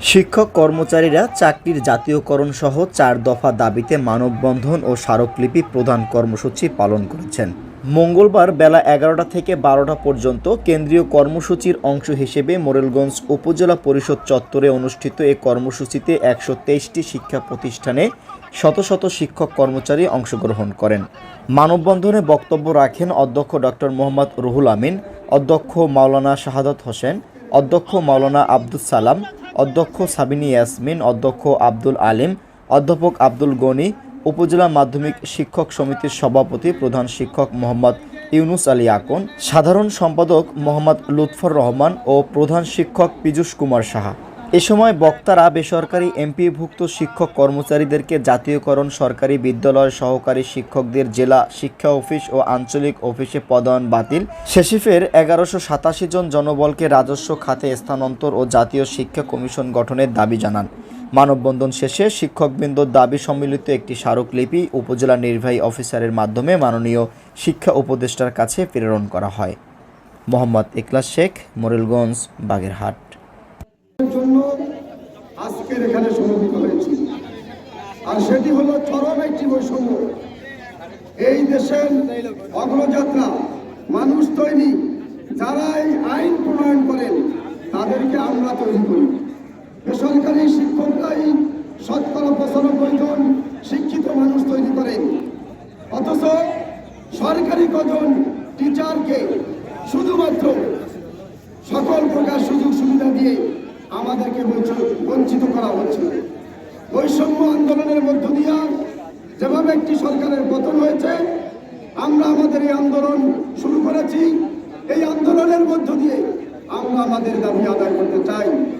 শিক্ষক কর্মচারীরা চাকরির জাতীয়করণ সহ চার দফা দাবিতে মানববন্ধন ও স্মারকলিপি প্রদান কর্মসূচি পালন করেছেন। মঙ্গলবার বেলা এগারোটা থেকে বারোটা পর্যন্ত কেন্দ্রীয় কর্মসূচির অংশ হিসেবে মোরেলগঞ্জ উপজেলা পরিষদ চত্বরে অনুষ্ঠিত এই কর্মসূচিতে একশো তেইশটি শিক্ষা প্রতিষ্ঠানে শত শত শিক্ষক কর্মচারী অংশগ্রহণ করেন। মানববন্ধনে বক্তব্য রাখেন অধ্যক্ষ ডক্টর মোহাম্মদ রুহুল আমিন, অধ্যক্ষ মাওলানা শাহাদত হোসেন, অধ্যক্ষ মাওলানা আব্দুল সালাম অধ্যক্ষ সাবিনী ইয়াসমিন, অধ্যক্ষ আব্দুল আলিম, অধ্যাপক আব্দুল গনি, উপজেলা মাধ্যমিক শিক্ষক সমিতির সভাপতি, প্রধান শিক্ষক মোহাম্মদ ইউনুস আলী আকন, সাধারণ সম্পাদক মোহাম্মদ লুৎফর রহমান ও প্রধান শিক্ষক পীযুষ কুমার সাহা। এ সময় বক্তারা বেসরকারি এমপিভুক্ত শিক্ষক কর্মচারীদেরকে জাতীয়করণ সরকারি বিদ্যালয় সহকারী শিক্ষকদের জেলা শিক্ষা অফিস ও আঞ্চলিক অফিসে পদায়ন বাতিল। শেষিফের এগারোশো সাতাশি জন জনবলকে রাজস্ব খাতে স্থানান্তর ও জাতীয় শিক্ষা কমিশন গঠনের দাবি জানান। মানববন্ধন শেষে শিক্ষকবৃন্দর দাবি সম্মিলিত একটি স্মারকলিপি উপজেলা নির্বাহী অফিসারের মাধ্যমে মাননীয় শিক্ষা উপদেষ্টার কাছে প্রেরণ করা হয়। মোহাম্মদ ইকলাস শেখ, মোরেলগঞ্জ, বাগেরহাট। জন্য আজকের এখানে সমবেত হয়েছি। আর সেটি হলো চরম একটি বৈষম্য। এই দেশের অগ্রযাত্রা, মানুষ তৈরি যারা এই আইন প্রণয়ন করেন, তাদেরকে আমরা তৈরি করি। বেসরকারি শিক্ষকরাই শতকরা পঁচানব্বই জন শিক্ষিত মানুষ তৈরি করেন। অথচ সরকারি কজন টিচারকে শুধুমাত্র সকল প্রকার সুযোগ সুবিধা দিয়ে আমাদেরকে বঞ্চ- বঞ্চিত করা হচ্ছে। বৈষম্য আন্দোলনের মধ্য দিয়া যেভাবে একটি সরকারের পতন হয়েছে, আমরা আমাদের এই আন্দোলন শুরু করেছি। এই আন্দোলনের মধ্য দিয়ে আমরা আমাদের দাবি আদায় করতে চাই।